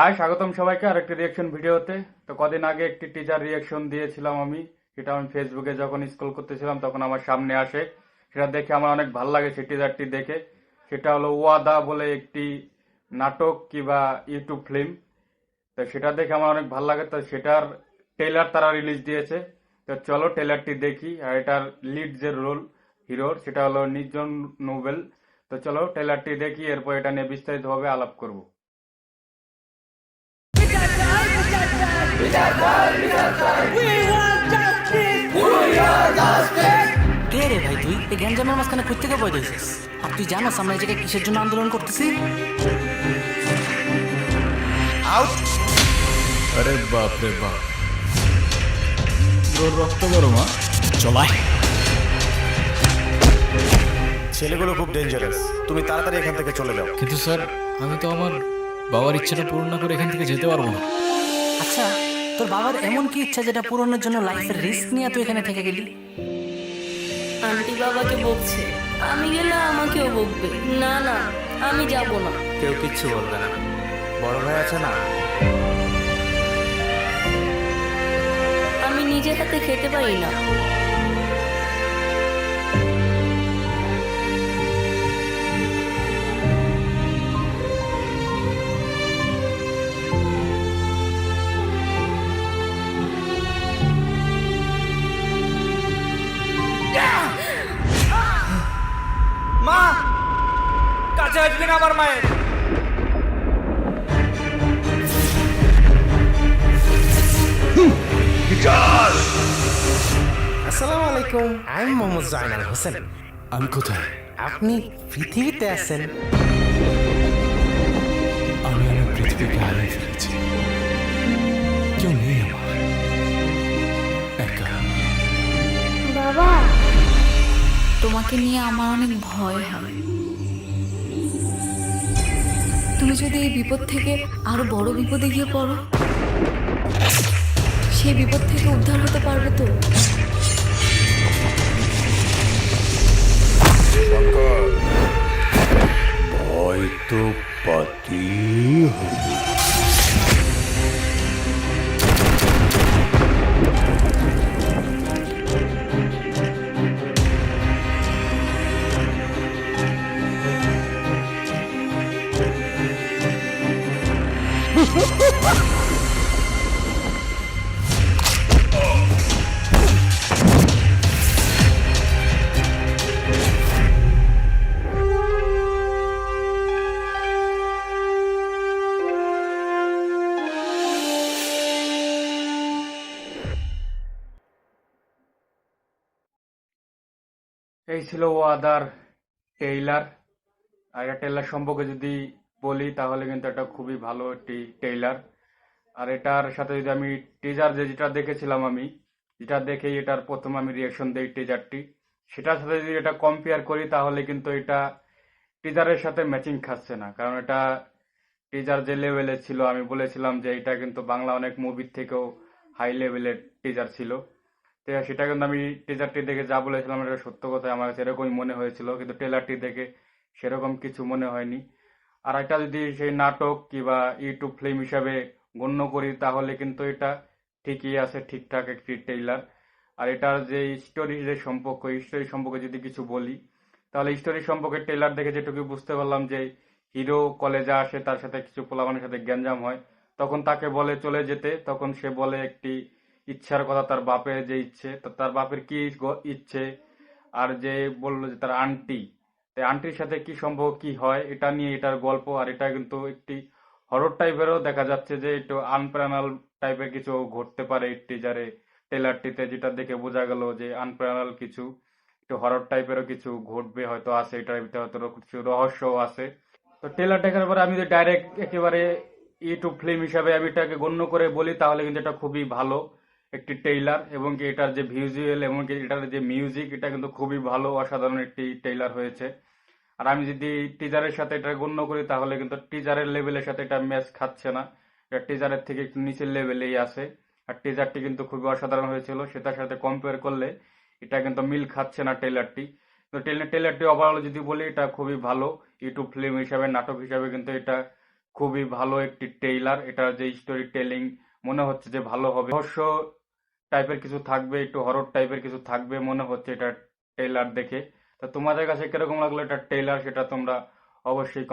High, স্বাগতম সবাইকে আরেকটি রিয়াকশন ভিডিওতে। তো কদিন আগে একটি টিজার রিয়াকশন দিয়েছিলাম আমি। সেটা আমি ফেসবুকে যখন স্ক্রল করতেছিলাম, তখন আমার সামনে আসে। সেটা দেখে আমার অনেক ভালো লাগে সেই টিজারটি দেখে। সেটা হলো ওয়াদা বলে একটি নাটক কিংবা ইউটিউব ফিল্ম তো সেটা দেখে আমার অনেক ভালো লাগে। তো সেটার ট্রেলার তারা রিলিজ দিয়েছে। তো চলো ট্রেলারটি দেখি। আর এটার লিড যে রোল হিরোর সেটা হলো নির্জন নোবেল। তো চলো ট্রেলারটি দেখি, এরপর এটা নিয়ে বিস্তারিতভাবে আলাপ করব। রে ভাই তুই? এই গ্যাঞ্জামের মাঝখানে থেকে বই দিয়েছিস আর তুই জানোস আমরা এই জায়গায় কিসের জন্য আন্দোলন করতেছি? আরে বাপ রে বাপ। তোর রক্ত গরম হ্যাঁ? চলায় ছেলেগুলো খুব ডেঞ্জারাস তুমি তাড়াতাড়ি এখান থেকে চলে যাও। কিন্তু স্যার আমি তো আমার বাবার ইচ্ছাটা পূরণ না করে এখান থেকে যেতে পারব না। আচ্ছা তোর বাবার এমন কি ইচ্ছা যেটা পূরণের জন্য লাইফের রিস্ক নিয়ে তুই এখানে থেকে গেলি? আন্টি বাবাকে বকছে। আমি গেলে আমাকেও বকবে। না না আমি যাব না। কেউ কিচ্ছু বলবে না। বড় ভাই আছে না? আমি নিজের হাতে খেতে পারি না। কাছে আসবি না আমার মায়ের। আসসালামু আলাইকুম আমি মোহাম্মদ জাইনাল হোসেন। আমি কোথায়? আপনি পৃথিবীতে আছেন। আমি আমার পৃথিবীকে হারিয়ে ফেলেছি। কেউ নেই আমার। একা। বাবা তোমাকে নিয়ে আমার অনেক ভয় হয়। তুমি যদি এই বিপদ থেকে আরও বড় বিপদে গিয়ে পড়ো, সেই বিপদ থেকে উদ্ধার হতে পারবে তো? ভয় তো পাতি হবে এই ছিল ওয়াদার টেইলার। আর এটা টেইলার সম্পর্কে যদি বলি, তাহলে কিন্তু এটা খুবই ভালো একটি টেইলার। আর এটার সাথে যদি আমি টিজার যে যেটা দেখেছিলাম আমি যেটা দেখেই এটার প্রথম আমি রিয়াকশন দিই টিজারটি সেটার সাথে যদি এটা কম্পেয়ার করি, তাহলে কিন্তু এটা টিজারের সাথে ম্যাচিং খাচ্ছে না। কারণ এটা টিজার যে লেভেলের ছিল, আমি বলেছিলাম যে এটা কিন্তু বাংলা অনেক মুভির থেকেও হাই লেভেলের টিজার ছিল। সেটা কিন্তু আমি টিজারটি দেখে যা বলেছিলাম, এটা সত্য কথা, আমার কাছে এরকমই মনে হয়েছিল, কিন্তু ট্রেলারটি দেখে সেরকম কিছু মনে হয়নি। আর এটা যদি সেই নাটক কিংবা ইউটিউব ফিল্ম হিসাবে গণ্য করি, তাহলে কিন্তু এটা ঠিকই আছে, ঠিকঠাক একটি ট্রেইলার আর এটার যে স্টোরি যে সম্পর্ক স্টোরি সম্পর্কে যদি কিছু বলি, তাহলে স্টোরি সম্পর্কে ট্রেলার দেখে যেটুকু বুঝতে পারলাম যে হিরো কলেজে আসে, তার সাথে কিছু পোলাপানের সাথে গ্যাঞ্জাম হয়, তখন তাকে বলে চলে যেতে, তখন সে বলে একটি ইচ্ছার কথা, তার বাপের যে ইচ্ছে তার বাপের কি ইচ্ছে? আর যে বলল যে তার আন্টি, তাই আন্টির সাথে কি সম্ভব কি হয়, এটা নিয়ে এটার গল্প। আর এটা কিন্তু একটি হরর টাইপেরও দেখা যাচ্ছে যে একটু আনপ্রানাল টাইপের কিছু ঘটতে পারে এই টিজারে টেলারটিতে যেটা দেখে বোঝা গেল যে আনপ্রানাল কিছু, একটু হরর টাইপেরও কিছু ঘটবে, হয়তো আছে, এটার ভিতরে হয়তো কিছু রহস্যও আছে। তো ট্রেলার দেখার পরে আমি যদি ডাইরেক্ট একেবারে ইউটিউব ফিল্ম হিসাবে আমি এটাকে গণ্য করে বলি, তাহলে কিন্তু এটা খুবই ভালো। একটি টেইলার এবং কি এটার যে ভিজুয়াল এবং কি এটার যে মিউজিক এটা কিন্তু খুবই ভালো, অসাধারণ একটি টেইলার হয়েছে। আর আমি যদি টিজারের সাথে এটা গণ্য করি, তাহলে কিন্তু টিজারের লেভেলের সাথে এটা ম্যাচ খাচ্ছে না। এটা টিজারের থেকে একটু নিচের লেভেলেই আছে। আর টিজারটি কিন্তু খুবই অসাধারণ হয়েছিল। সেটার সাথে কম্পেয়ার করলে এটা কিন্তু মিল খাচ্ছে না টেইলারটি তো ট্রেলারটি ওভারঅল যদি বলি, এটা খুবই ভালো। ইউটিউব ফিল্ম হিসাবে, নাটক হিসাবে কিন্তু এটা খুবই ভালো একটি টেইলার এটার যে স্টোরি টেলিং মনে হচ্ছে যে ভালো হবে। রহস্য টাইপের কিছু থাকবে, একটু হরর টাইপের কিছু থাকবে মনে হচ্ছে এটা ট্রেলার দেখে। তা তোমাদের কাছে কীরকম লাগল এটা ট্রেলার সেটা তোমরা অবশ্যই